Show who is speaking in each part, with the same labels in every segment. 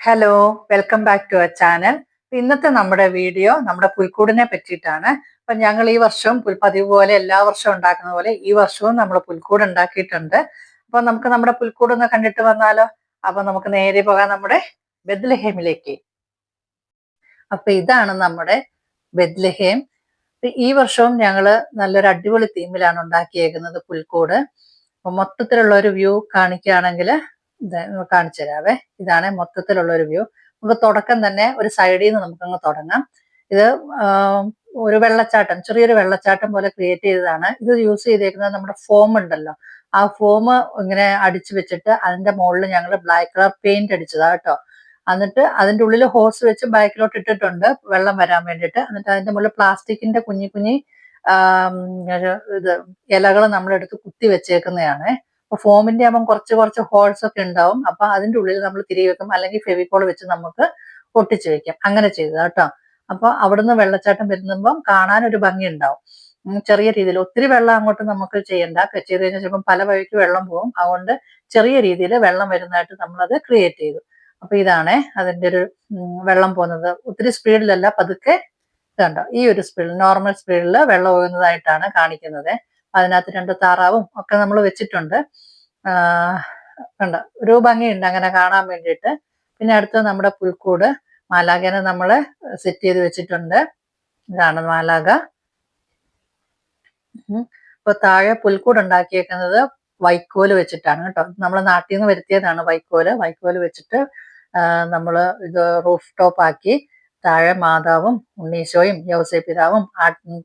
Speaker 1: Hello welcome back to our channel ഇന്നത്തെ നമ്മുടെ video നമ്മുടെ പുൽക്കൂടിനെ പറ്റിയിട്ടാണ്. അപ്പൊ ഞങ്ങൾ ഈ വർഷവും പുൽപ്പതിവ് പോലെ എല്ലാ വർഷവും ഉണ്ടാക്കുന്ന പോലെ ഈ വർഷവും നമ്മൾ പുൽക്കൂട് ഉണ്ടാക്കിയിട്ടുണ്ട്. അപ്പൊ നമുക്ക് നമ്മുടെ പുൽക്കൂട് ഒന്ന് കണ്ടിട്ട് വന്നാലോ? അപ്പൊ നമുക്ക് നേരെ പോകാം നമ്മുടെ ബെദ്ലഹേമിലേക്ക് അപ്പൊ ഇതാണ് നമ്മുടെ ബെദ്ലഹേം ഈ വർഷവും ഞങ്ങൾ നല്ലൊരു അടിപൊളി തീമിലാണ് ഉണ്ടാക്കിയേക്കുന്നത് പുൽക്കൂട്. അപ്പൊ മൊത്തത്തിലുള്ള ഒരു വ്യൂ കാണിക്കുകയാണെങ്കിൽ കാണിച്ചു തരാവേ. ഇതാണ് മൊത്തത്തിലുള്ള ഒരു വ്യൂ. നമുക്ക് തുടക്കം തന്നെ ഒരു സൈഡിൽ നിന്ന് നമുക്കങ്ങ് തുടങ്ങാം. ഇത് ഒരു വെള്ളച്ചാട്ടം ചെറിയൊരു വെള്ളച്ചാട്ടം പോലെ ക്രിയേറ്റ് ചെയ്തതാണ്. ഇത് യൂസ് ചെയ്തേക്കുന്നത് നമ്മുടെ ഫോം ഉണ്ടല്ലോ. ആ ഫോം ഇങ്ങനെ അടിച്ചു വെച്ചിട്ട് അതിന്റെ മുകളിൽ ഞങ്ങൾ ബ്ലാക്ക് കളർ പെയിന്റ് അടിച്ചതാ കേട്ടോ. എന്നിട്ട് അതിന്റെ ഉള്ളിൽ ഹോസ് വെച്ച് ബാക്കിലോട്ട് ഇട്ടിട്ടുണ്ട് വെള്ളം വരാൻ വേണ്ടിയിട്ട്. എന്നിട്ട് അതിന്റെ മുകളിൽ പ്ലാസ്റ്റിക്കിന്റെ കുഞ്ഞി കുഞ്ഞി ഇത് ഇലകൾ നമ്മളെടുത്ത് കുത്തി വെച്ചേക്കുന്നതാണ്. അപ്പൊ ഫോമിന്റെ ആകുമ്പോൾ കുറച്ച് കുറച്ച് ഹോൾസ് ഒക്കെ ഉണ്ടാവും. അപ്പൊ അതിന്റെ ഉള്ളിൽ നമ്മൾ തിരികെ വെക്കും. അല്ലെങ്കിൽ ഫെവിക്കോൾ വെച്ച് നമുക്ക് ഒട്ടിച്ചു വെക്കാം. അങ്ങനെ ചെയ്തത് കേട്ടോ. അപ്പൊ അവിടുന്ന് വെള്ളച്ചാട്ടം വരുമ്പം കാണാൻ ഒരു ഭംഗി ഉണ്ടാവും. ചെറിയ രീതിയിൽ ഒത്തിരി വെള്ളം അങ്ങോട്ട് നമുക്ക് ചെയ്യണ്ട. ചെയ്ത് കഴിഞ്ഞാൽ ചിലപ്പോൾ പല വഴിക്ക് വെള്ളം പോകും. അതുകൊണ്ട് ചെറിയ രീതിയിൽ വെള്ളം വരുന്നതായിട്ട് നമ്മളത് ക്രിയേറ്റ് ചെയ്തു. അപ്പൊ ഇതാണ് അതിന്റെ ഒരു വെള്ളം പോകുന്നത്. ഒത്തിരി സ്പീഡിലല്ല പതുക്കെ കണ്ടോ ഈ ഒരു സ്പീഡിൽ നോർമൽ സ്പീഡിൽ വെള്ളം ഒഴുകുന്നതായിട്ടാണ് കാണിക്കുന്നത്. അതിനകത്ത് രണ്ട് താറാവും ഒക്കെ നമ്മൾ വെച്ചിട്ടുണ്ട്. കണ്ട? ഒരു ഭംഗിയുണ്ട് അങ്ങനെ കാണാൻ വേണ്ടിയിട്ട്. പിന്നെ അടുത്ത് നമ്മുടെ പുൽക്കൂട്. മാലാഖേനെ നമ്മൾ സെറ്റ് ചെയ്ത് വെച്ചിട്ടുണ്ട്. ഇതാണ് മാലാഖ. ഇപ്പൊ താഴെ പുൽക്കൂട് ഉണ്ടാക്കിയേക്കുന്നത് വൈക്കോൽ വെച്ചിട്ടാണ് കേട്ടോ. നമ്മൾ നാട്ടിൽ നിന്ന് വരുത്തിയതാണ് വൈക്കോൽ. വൈക്കോൽ വെച്ചിട്ട് നമ്മൾ ഇത് റൂഫ് ടോപ്പ് ആക്കി താഴെ മാതാവും ഉണ്ണീശോയും യൗസേ പിതാവും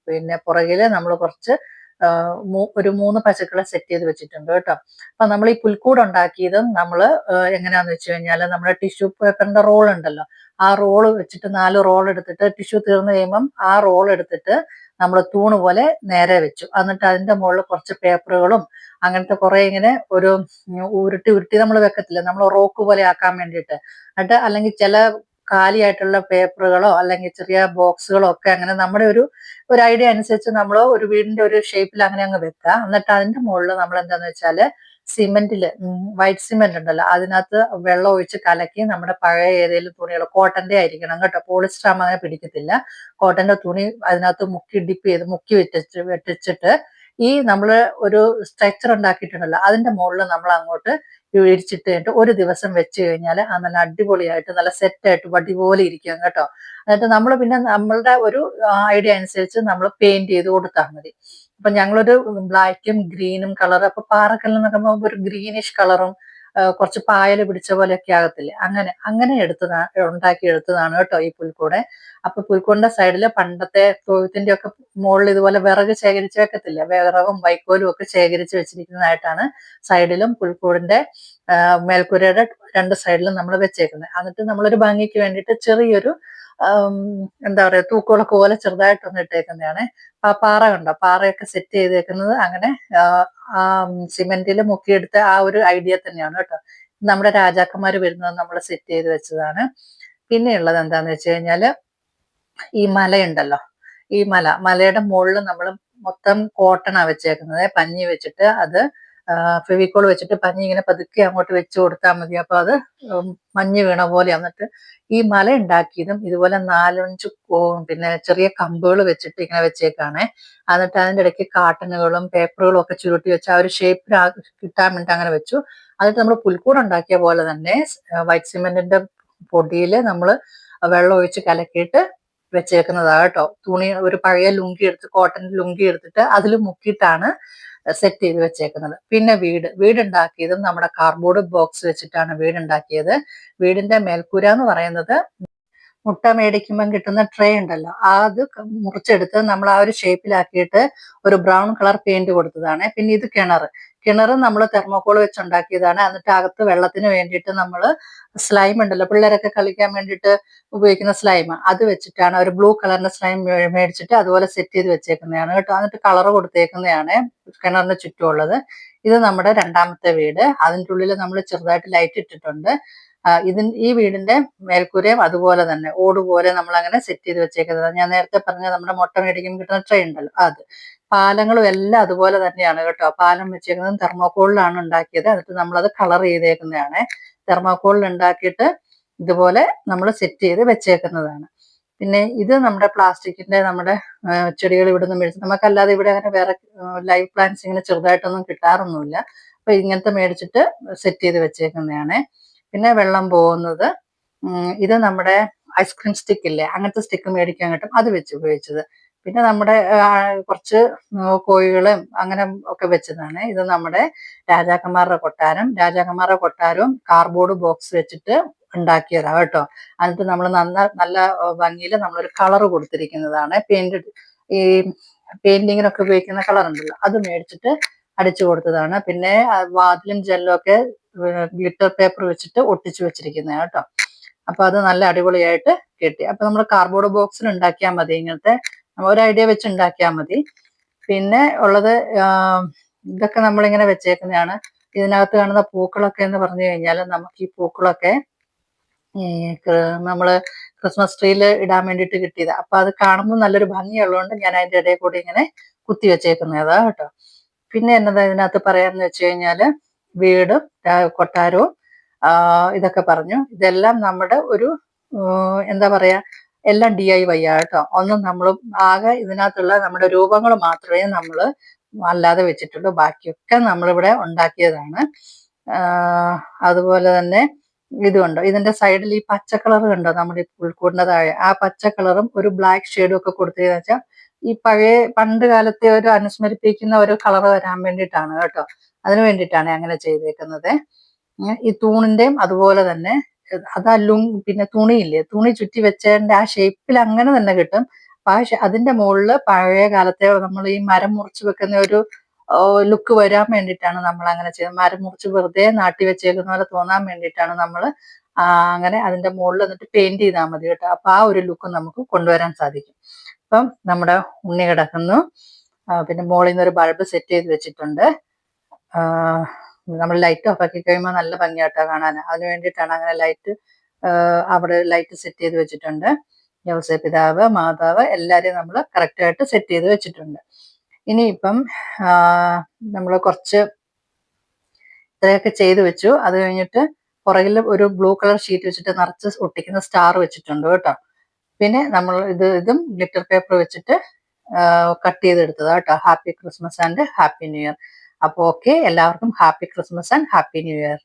Speaker 1: പിന്നെ പുറകിൽ നമ്മൾ കുറച്ച് ഒരു മൂന്ന് പശുക്കളെ സെറ്റ് ചെയ്ത് വെച്ചിട്ടുണ്ട് കേട്ടോ. അപ്പൊ നമ്മൾ ഈ പുൽക്കൂട് ഉണ്ടാക്കിയത് നമ്മൾ എങ്ങനെയാന്ന് വെച്ച് കഴിഞ്ഞാൽ നമ്മുടെ ടിഷ്യൂ പേപ്പറിന്റെ റോൾ ഉണ്ടല്ലോ. ആ റോൾ വെച്ചിട്ട് നാല് റോൾ എടുത്തിട്ട് ടിഷ്യൂ തീർന്നു കഴിയുമ്പം ആ റോൾ എടുത്തിട്ട് നമ്മൾ തൂണ് പോലെ നേരെ വെച്ചു. എന്നിട്ട് അതിന്റെ മുകളിൽ കുറച്ച് പേപ്പറുകളും അങ്ങനത്തെ കുറെ ഇങ്ങനെ ഒരു ഉരുട്ടി ഉരുട്ടി നമ്മൾ വെക്കത്തില്ല. നമ്മൾ റോക്ക് പോലെ ആക്കാൻ വേണ്ടിയിട്ട്. എന്നിട്ട് അല്ലെങ്കിൽ ചില കാലിയായിട്ടുള്ള പേപ്പറുകളോ അല്ലെങ്കിൽ ചെറിയ ബോക്സുകളോ ഒക്കെ അങ്ങനെ നമ്മുടെ ഒരു ഒരു ഐഡിയ അനുസരിച്ച് നമ്മൾ ഒരു വീടിന്റെ ഒരു ഷേപ്പിൽ അങ്ങനെ അങ്ങ് വെക്കുക. എന്നിട്ട് അതിന്റെ മുകളിൽ നമ്മൾ എന്താന്ന് വെച്ചാൽ സിമെന്റിൽ വൈറ്റ് സിമെന്റ് ഉണ്ടല്ലോ അതിനകത്ത് വെള്ളം ഒഴിച്ച് കലക്കി നമ്മുടെ പഴയ ഏതെങ്കിലും തുണികൾ കോട്ടന്റെ ആയിരിക്കണം കേട്ടോ. പോളിസ്റ്റർ ആകുമ്പോൾ അങ്ങനെ പിടിക്കത്തില്ല. കോട്ടന്റെ തുണി അതിനകത്ത് മുക്കി ഡിപ്പ് ചെയ്ത് മുക്കി വെട്ടിച്ച് വെട്ടിച്ചിട്ട് ഈ നമ്മൾ ഒരു സ്ട്രക്ചർ ഉണ്ടാക്കിയിട്ടുണ്ടല്ലോ അതിന്റെ മുകളിൽ നമ്മൾ അങ്ങോട്ട് ഇടിച്ചിട്ട് കഴിഞ്ഞിട്ട് ഒരു ദിവസം വെച്ച് കഴിഞ്ഞാൽ ആ നല്ല അടിപൊളിയായിട്ട് നല്ല സെറ്റായിട്ട് വടി പോലെ ഇരിക്കും കേട്ടോ. എന്നിട്ട് നമ്മൾ പിന്നെ നമ്മളുടെ ഒരു ഐഡിയ അനുസരിച്ച് നമ്മൾ പെയിന്റ് ചെയ്ത് കൊടുത്താൽ മതി. അപ്പൊ ഞങ്ങളൊരു ബ്ലാക്കും ഗ്രീനും കളർ അപ്പൊ പാറക്കല്ലെന്നൊക്കെ ഒരു ഗ്രീനിഷ് കളറും കുറച്ച് പായൽ പിടിച്ച പോലെയൊക്കെ ആകത്തില്ലേ? അങ്ങനെ അങ്ങനെ എടുത്തതാണ് ഉണ്ടാക്കി എടുത്തതാണ് കേട്ടോ ഈ പുൽക്കൂടെ. അപ്പൊ പുൽക്കൂടിന്റെ സൈഡിൽ പണ്ടത്തെ തൊഴുത്തിന്റെ ഒക്കെ മുകളിൽ ഇതുപോലെ വിറക് ശേഖരിച്ച് വെക്കത്തില്ല? വിറകും വൈക്കോലും ഒക്കെ ശേഖരിച്ച് വെച്ചിരിക്കുന്നതായിട്ടാണ് സൈഡിലും പുൽക്കൂടിന്റെ മേൽക്കൂരയുടെ രണ്ട് സൈഡിലും നമ്മൾ വെച്ചേക്കുന്നത്. എന്നിട്ട് നമ്മളൊരു ഭംഗിക്ക് വേണ്ടിയിട്ട് ചെറിയൊരു എന്താ പറയാ തൂക്കുകളൊക്കെ പോലെ ചെറുതായിട്ടൊന്ന് ഇട്ടേക്കുന്നതാണ്. ആ പാറ കണ്ടോ? പാറയൊക്കെ സെറ്റ് ചെയ്തേക്കുന്നത് അങ്ങനെ സിമെന്റിൽ മുക്കിയെടുത്ത ആ ഒരു ഐഡിയ തന്നെയാണ് കേട്ടോ. നമ്മുടെ രാജാക്കന്മാർ വരുന്നത് നമ്മൾ സെറ്റ് ചെയ്ത് വെച്ചതാണ്. പിന്നെയുള്ളത് എന്താന്ന് വെച്ച് കഴിഞ്ഞാൽ ഈ മലയുണ്ടല്ലോ? ഈ മല മലയുടെ മുകളിൽ നമ്മൾ മൊത്തം കോട്ടണ വെച്ചേക്കുന്നത്. പഞ്ഞി വെച്ചിട്ട് അത് ഫെവിക്കോൾ വെച്ചിട്ട് പഞ്ഞി ഇങ്ങനെ പതുക്കെ അങ്ങോട്ട് വെച്ച് കൊടുത്താൽ മതി. അപ്പൊ അത് മഞ്ഞ് വീണ പോലെ എന്നിട്ട് ഈ മല ഉണ്ടാക്കിയതും ഇതുപോലെ നാലഞ്ച് പിന്നെ ചെറിയ കമ്പുകൾ വെച്ചിട്ട് ഇങ്ങനെ വെച്ചേക്കാണ്. എന്നിട്ട് അതിന്റെ ഇടയ്ക്ക് കാട്ടനുകളും പേപ്പറുകളും ഒക്കെ ചുരുട്ടി വെച്ച് ആ ഒരു ഷേപ്പിൽ കിട്ടാൻ വേണ്ടി അങ്ങനെ വെച്ചു. അതിട്ട് നമ്മൾ പുൽക്കൂട് ഉണ്ടാക്കിയ പോലെ തന്നെ വൈറ്റ് സിമെന്റിന്റെ പൊടിയിൽ നമ്മൾ വെള്ളം ഒഴിച്ച് കലക്കിയിട്ട് വെച്ചേക്കുന്നതാണ് കേട്ടോ. തുണി ഒരു പഴയ ലുങ്കി എടുത്ത് കോട്ടൺ ലുങ്കി എടുത്തിട്ട് അതിൽ മുക്കിയിട്ടാണ് സെറ്റ് ചെയ്ത് വെച്ചേക്കുന്നത്. പിന്നെ വീട് വീടുണ്ടാക്കിയതും നമ്മുടെ കാർഡ്ബോർഡ് ബോക്സ് വെച്ചിട്ടാണ് വീടുണ്ടാക്കിയത്. വീടിന്റെ മേൽക്കൂര എന്ന് പറയുന്നത് മുട്ട മേടിക്കുമ്പം കിട്ടുന്ന ട്രേ ഉണ്ടല്ലോ അത് മുറിച്ചെടുത്ത് നമ്മൾ ആ ഒരു ഷേപ്പിലാക്കിയിട്ട് ഒരു ബ്രൗൺ കളർ പെയിന്റ് കൊടുത്തതാണ്. പിന്നെ ഇത് കിണർ. കിണർ നമ്മൾ തെർമോക്കോൾ വെച്ചുണ്ടാക്കിയതാണ്. എന്നിട്ട് അകത്ത് വെള്ളത്തിന് വേണ്ടിയിട്ട് നമ്മൾ സ്ലൈം ഉണ്ടല്ലോ പിള്ളേരൊക്കെ കളിക്കാൻ വേണ്ടിയിട്ട് ഉപയോഗിക്കുന്ന സ്ലൈം അത് വെച്ചിട്ടാണ് ഒരു ബ്ലൂ കളറിന്റെ സ്ലൈം മേടിച്ചിട്ട് അതുപോലെ സെറ്റ് ചെയ്ത് വെച്ചേക്കുന്നതാണ് കേട്ടോ. എന്നിട്ട് കളർ കൊടുത്തേക്കുന്നതാണ് കിണറിന് ചുറ്റുമുള്ളത്. ഇത് നമ്മുടെ രണ്ടാമത്തെ വീട്. അതിന്റെ ഉള്ളിൽ നമ്മൾ ചെറുതായിട്ട് ലൈറ്റ് ഇട്ടിട്ടുണ്ട്. ഇതിൻ ഈ വീടിന്റെ മേൽക്കൂരയും അതുപോലെ തന്നെ ഓട് പോലെ നമ്മൾ അങ്ങനെ സെറ്റ് ചെയ്ത് വെച്ചേക്കുന്നത്. ഞാൻ നേരത്തെ പറഞ്ഞ നമ്മുടെ മുട്ട മേടിക്കുമ്പോൾ കിട്ടുന്ന ട്രെയിൻ ഉണ്ടല്ലോ അത്. പാലങ്ങളും എല്ലാം അതുപോലെ തന്നെയാണ് കേട്ടോ. പാലം വെച്ചേക്കുന്നത് തെർമോക്കോളിലാണ് ഉണ്ടാക്കിയത്. എന്നിട്ട് നമ്മളത് കളർ ചെയ്തേക്കുന്നതാണ്. തെർമോക്കോളിൽ ഉണ്ടാക്കിയിട്ട് ഇതുപോലെ നമ്മൾ സെറ്റ് ചെയ്ത് വെച്ചേക്കുന്നതാണ്. പിന്നെ ഇത് നമ്മുടെ പ്ലാസ്റ്റിക്കിന്റെ നമ്മുടെ ചെടികൾ ഇവിടെ നിന്ന് മേടിച്ച് നമുക്കല്ലാതെ ഇവിടെ അങ്ങനെ വേറെ ലൈവ് പ്ലാന്റ്സ് ഇങ്ങനെ ചെറുതായിട്ടൊന്നും കിട്ടാറൊന്നുമില്ല. അപ്പൊ ഇങ്ങനത്തെ മേടിച്ചിട്ട് സെറ്റ് ചെയ്ത് വെച്ചേക്കുന്നതാണ്. പിന്നെ വെള്ളം പോകുന്നത് ഇത് നമ്മുടെ ഐസ്ക്രീം സ്റ്റിക്ക് ഇല്ലേ അങ്ങനത്തെ സ്റ്റിക്ക് മേടിക്കാൻ കിട്ടും. അത് വെച്ച് ഉപയോഗിച്ചത്. പിന്നെ നമ്മുടെ കുറച്ച് കോഴികളും അങ്ങനെ ഒക്കെ വെച്ചതാണ്. ഇത് നമ്മുടെ രാജാക്കന്മാരുടെ കൊട്ടാരം. രാജാക്കന്മാരുടെ കൊട്ടാരവും കാർഡ്ബോർഡ് ബോക്സ് വെച്ചിട്ട് ഉണ്ടാക്കിയതാ കേട്ടോ. എന്നിട്ട് നമ്മൾ നന്ന നല്ല ഭംഗിയിൽ നമ്മളൊരു കളർ കൊടുത്തിരിക്കുന്നതാണ്. പെയിന്റ് ഈ പെയിന്റിങ്ങിനൊക്കെ ഉപയോഗിക്കുന്ന കളർ ഉണ്ടല്ലോ. അത് മേടിച്ചിട്ട് അടിച്ചു കൊടുത്തതാണ്. പിന്നെ വാതിലും ജെല്ലും ഒക്കെ ഗ്ലിറ്റർ പേപ്പർ വെച്ചിട്ട് ഒട്ടിച്ചു വെച്ചിരിക്കുന്നത് കേട്ടോ. അപ്പൊ അത് നല്ല അടിപൊളിയായിട്ട് കിട്ടി. അപ്പൊ നമ്മൾ കാർഡ്ബോർഡ് ബോക്സിൽ ഉണ്ടാക്കിയാൽ മതി ഇങ്ങനത്തെ. ഒരു ഐഡിയ വെച്ച് ഉണ്ടാക്കിയാൽ മതി. പിന്നെ ഉള്ളത് ഇതൊക്കെ നമ്മളിങ്ങനെ വെച്ചേക്കുന്നതാണ്. ഇതിനകത്ത് കാണുന്ന പൂക്കളൊക്കെ എന്ന് പറഞ്ഞു കഴിഞ്ഞാൽ നമുക്ക് ഈ പൂക്കളൊക്കെ നമ്മൾ ക്രിസ്മസ് ട്രീയിൽ ഇടാൻ വേണ്ടിയിട്ട് കിട്ടിയത്. അപ്പൊ അത് കാണുമ്പോൾ നല്ലൊരു ഭംഗിയുള്ളതുകൊണ്ട് ഞാൻ അതിന്റെ ഇടയിൽ കൂടി ഇങ്ങനെ കുത്തി വെച്ചേക്കുന്നതാ കേട്ടോ. പിന്നെ എന്നതാ ഇതിനകത്ത് പറയാന്ന് വെച്ച് കഴിഞ്ഞാൽ വീടും കൊട്ടാരവും ഇതൊക്കെ പറഞ്ഞു. ഇതെല്ലാം നമ്മുടെ ഒരു എന്താ പറയാ എല്ലാം ഡി ഐ വൈ ആട്ടോ ഒന്നും നമ്മൾ ആകെ ഇതിനകത്തുള്ള നമ്മുടെ രൂപങ്ങൾ മാത്രമേ നമ്മൾ അല്ലാതെ വെച്ചിട്ടുള്ളൂ. ബാക്കിയൊക്കെ നമ്മളിവിടെ ഉണ്ടാക്കിയതാണ്. അതുപോലെ തന്നെ ഇതുണ്ട് ഇതിന്റെ സൈഡിൽ ഈ പച്ച കളർ കണ്ടോ? നമ്മുടെ പുൽക്കൂടിന്റെ താഴെ. ആ പച്ച കളറും ഒരു ബ്ലാക്ക് ഷെയ്ഡും ഒക്കെ കൊടുത്തതെന്ന് വെച്ചാൽ ഈ പഴയ പണ്ട് കാലത്തെ ഒരു അനുസ്മരിപ്പിക്കുന്ന ഒരു കളർ വരാൻ വേണ്ടിയിട്ടാണ് കേട്ടോ. അതിനു വേണ്ടിയിട്ടാണ് അങ്ങനെ ചെയ്തേക്കുന്നത്. ഈ തൂണിന്റെയും അതുപോലെ തന്നെ അത് ലുങ് പിന്നെ തുണിയില്ലേ തുണി ചുറ്റി വെച്ചതിന്റെ ആ ഷേപ്പിൽ അങ്ങനെ തന്നെ കിട്ടും. പക്ഷെ അതിന്റെ മുകളിൽ പഴയ കാലത്തെ നമ്മൾ ഈ മരം മുറിച്ച് വെക്കുന്ന ഒരു ലുക്ക് വരാൻ വേണ്ടിയിട്ടാണ് നമ്മൾ അങ്ങനെ ചെയ്യുന്നത് മരം മുറിച്ച് വെറുതെ നാട്ടി വെച്ചേക്കുന്ന പോലെ തോന്നാൻ വേണ്ടിയിട്ടാണ് നമ്മൾ അങ്ങനെ അതിന്റെ മുകളിൽ എന്നിട്ട് പെയിന്റ് ചെയ്താൽ മതി കേട്ടോ. അപ്പൊ ആ ഒരു ലുക്ക് നമുക്ക് കൊണ്ടുവരാൻ സാധിക്കും. അപ്പം നമ്മുടെ ഉണ്ണി കിടക്കുന്നു. പിന്നെ മുകളിൽ നിന്ന് ഒരു ബൾബ് സെറ്റ് ചെയ്ത് വെച്ചിട്ടുണ്ട്. നമ്മൾ ലൈറ്റ് ഓഫ് ആക്കി കഴിയുമ്പോൾ നല്ല ഭംഗിയായിട്ടാണ് കാണാൻ. അതിന് വേണ്ടിയിട്ടാണ് അങ്ങനെ ലൈറ്റ് അവിടെ ലൈറ്റ് സെറ്റ് ചെയ്ത് വെച്ചിട്ടുണ്ട്. യവസ പിതാവ് മാതാവ് എല്ലാവരെയും നമ്മൾ കറക്റ്റായിട്ട് സെറ്റ് ചെയ്ത് വെച്ചിട്ടുണ്ട്. ഇനിയിപ്പം നമ്മൾ കുറച്ച് ഇത്രയൊക്കെ ചെയ്തു വെച്ചു. അത് കഴിഞ്ഞിട്ട് പുറകിൽ ഒരു ബ്ലൂ കളർ ഷീറ്റ് വെച്ചിട്ട് നിറച്ച് ഒട്ടിക്കുന്ന സ്റ്റാർ വെച്ചിട്ടുണ്ട് കേട്ടോ. പിന്നെ നമ്മൾ ഇത് ഇതും ഗ്ലിറ്റർ പേപ്പർ വെച്ചിട്ട് കട്ട് ചെയ്തെടുത്തതാ കേട്ടോ. Happy Christmas and happy new year അപ്പോൾ ഓക്കെ എല്ലാവർക്കും happy Christmas and happy new year.